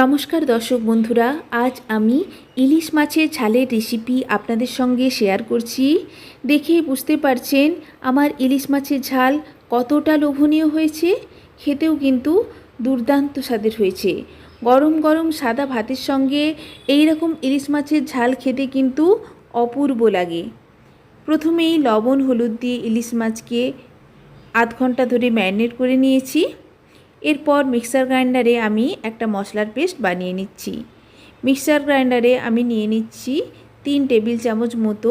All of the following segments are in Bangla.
নমস্কার দর্শক বন্ধুরা, আজ আমি ইলিশ মাছের ঝালের রেসিপি আপনাদের সঙ্গে শেয়ার করছি। দেখে বুঝতে পারছেন আমার ইলিশ মাছের ঝাল কতটা লোভনীয় হয়েছে, খেতেও কিন্তু দুর্দান্ত স্বাদের হয়েছে। গরম গরম সাদা ভাতের সঙ্গে এই রকম ইলিশ মাছের ঝাল খেতে কিন্তু অপূর্ব লাগে। প্রথমেই লবণ, হলুদ দিয়ে ইলিশ মাছকে আধ ঘণ্টা ধরে ম্যারিনেট করে নিয়েছি। এরপর মিক্সার গ্রাইন্ডারে আমি একটা মশলার পেস্ট বানিয়ে নিচ্ছি। মিক্সার গ্রাইন্ডারে আমি নিয়ে নিচ্ছি তিন টেবিল চামচ মতো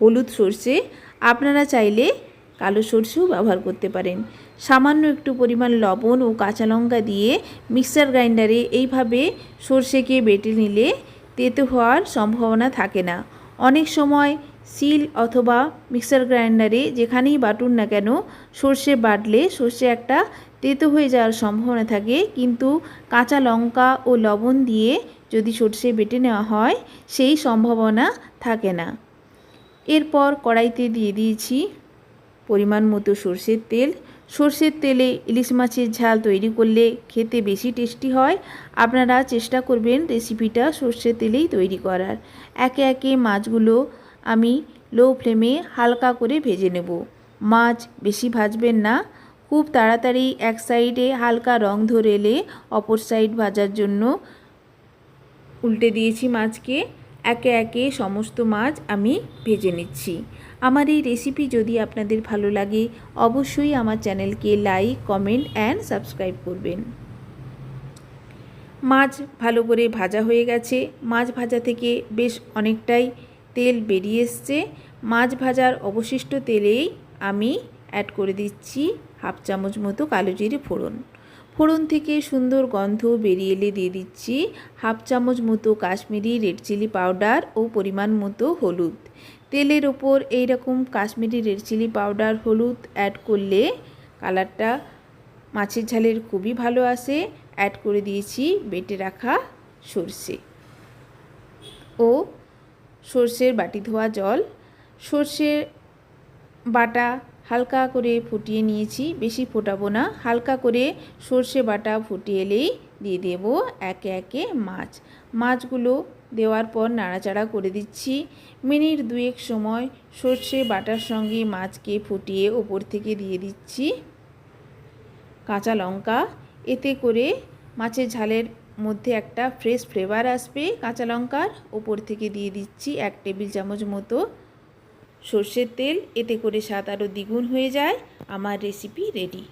হলুদ সর্ষে। আপনারা চাইলে কালো সর্ষেও ব্যবহার করতে পারেন। সামান্য একটু পরিমাণ লবণ ও কাঁচা লঙ্কা দিয়ে মিক্সার গ্রাইন্ডারে এইভাবে সর্ষেকে বেটে নিলে তেতো হওয়ার সম্ভাবনা থাকে না। অনেক সময় সিল অথবা মিক্সার গ্রাইন্ডারে যেখানেই বাটুন না কেন সর্ষে বাটলে সর্ষে একটা তেতো হয়ে যাওয়ার সম্ভাবনা থাকে। কিন্তু কাঁচা লঙ্কা ও লবণ দিয়ে যদি সর্ষে বেটে নেওয়া হয়, সেই সম্ভাবনা থাকে না। এরপর কড়াইতে দিয়ে দিয়েছি পরিমাণ মতো সর্ষের তেল। সর্ষের তেলে ইলিশ মাছের ঝাল তৈরি করলে খেতে বেশি টেস্টি হয়। আপনারা চেষ্টা করবেন রেসিপিটা সর্ষের তেলেই তৈরি করার। একে একে মাছগুলো আমি লো ফ্লেমে হালকা করে ভেজে নেব। মাছ বেশি ভাজবেন না। খুব তাড়াতাড়ি এক সাইডে হালকা রং ধরে এলে অপর সাইড ভাজার জন্য উল্টে দিয়েছি মাছকে। একে একে সমস্ত মাছ আমি ভেজে নিচ্ছি। আমার এই রেসিপি যদি আপনাদের ভালো লাগে, অবশ্যই আমার চ্যানেলকে লাইক, কমেন্ট অ্যান্ড সাবস্ক্রাইব করবেন। মাছ ভালো করে ভাজা হয়ে গেছে। মাছ ভাজা থেকে বেশ অনেকটাই তেল বেরিয়ে এসছে। মাছ ভাজার অবশিষ্ট তেলেই আমি অ্যাড করে দিচ্ছি হাফ চামচ মতো কালো জিরে ফোড়ন। ফোড়ন থেকে সুন্দর গন্ধ বেরিয়ে এলে দিয়ে দিচ্ছি হাফ চামচ মতো কাশ্মীরি রেড চিলি পাউডার ও পরিমাণ মতো হলুদ। তেলের ওপর এই রকম কাশ্মীরি রেড চিলি পাউডার হলুদ অ্যাড করলে কালারটা মাছের ঝালের খুবই ভালো আসে। অ্যাড করে দিয়েছি বেটে রাখা সর্ষে। ও সর্ষের বাটি ধোয়া জল। সর্ষের বাটা হালকা করে ফুটিয়ে নিয়েছি, বেশি ফোটাবো না। হালকা করে সর্ষে বাটা ফুটিয়ে এলেই দিয়ে দেব একে একে মাছ। মাছগুলো দেওয়ার পর নাড়াচাড়া করে দিচ্ছি। মিনিট দুয়েক সময় সর্ষে বাটার সঙ্গে মাছকে ফুটিয়ে ওপর থেকে দিয়ে দিচ্ছি। কাঁচা লঙ্কা, এতে করে মাছের ঝালের মধ্যে একটা ফ্রেশ ফ্লেভার আসবে, কাঁচা লঙ্কার ওপর থেকে দিয়ে দিচ্ছি এক টেবিল চামচ মতো সর্ষের তেল, এতে করে স্বাদ আরও দ্বিগুণ হয়ে যায়। আমার রেসিপি রেডি